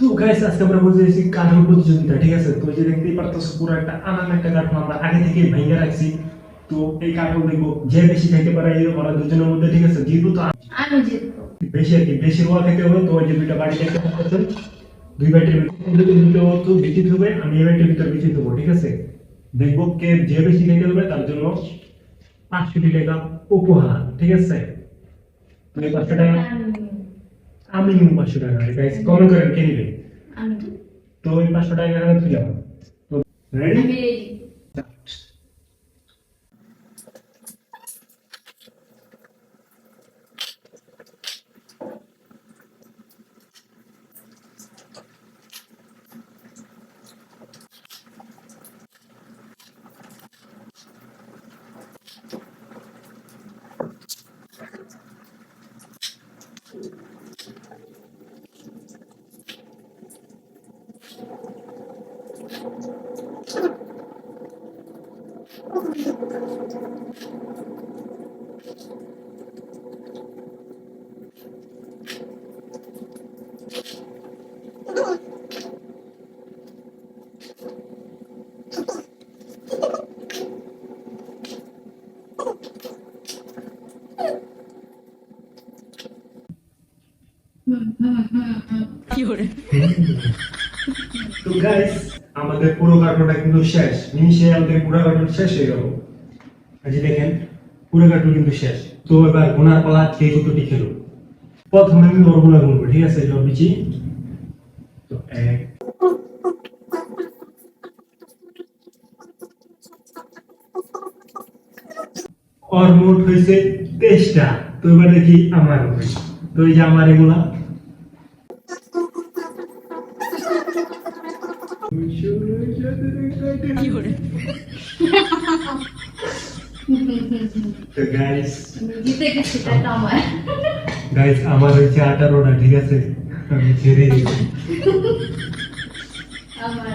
তো গাইস আজকে আমরা বুঝেছি কার্টুন প্রতিযোগিতা ঠিক আছে তো এই যে দেখতেই পারতেছো পুরো একটা আনাম একটা কার্টুন আমরা আগে থেকে ভেঙে রাখছি তো এই কার্টুন দেখবো যে বেশি খাইতে পারে এই ওরা দুজনের মধ্যে ঠিক আছে যেহেতু তো আমি জিতবো বেশি আর কি বেশি রোয়া খেতে হবে তো ওই যে দুইটা বাড়ি দেখতে পাচ্ছেন দুই বাটির ভিতরে দুটো তো বেশি হবে আমি এই বাটির ভিতরে বেশি দেবো ঠিক আছে দেখবো কে যে বেশি খেতে হবে তার জন্য পাঁচশো টাকা উপহার ঠিক আছে তো এই পাঁচশো টাকা আমি নিব পাঁচশো টাকা গাইস কমেন্ট করেন কে নিবে আমি তো ওই পাঁচশো টাকা এখানে যাব রেডি 有人。তো গাইস আমাদের পুরো কার্টুনটা কিন্তু শেষ। নিমিশে আমাদের পুরো কার্টুন শেষ হয়ে গেল। এই দেখেন, পুরো কার্টুন কিন্তু শেষ। তো এবার গোনার পালা কে কতটি খেলো? প্রথমে আমি ওর গুনবো ঠিক আছে জল তো এক। ওর মোট হয়েছে তেইশটা। তো এবার দেখি আমার তো এই যে আমার এগুলা আমার। হচ্ছে আঠারোটা ঠিক আছে? আমি ছেড়ে দিচ্ছি আমার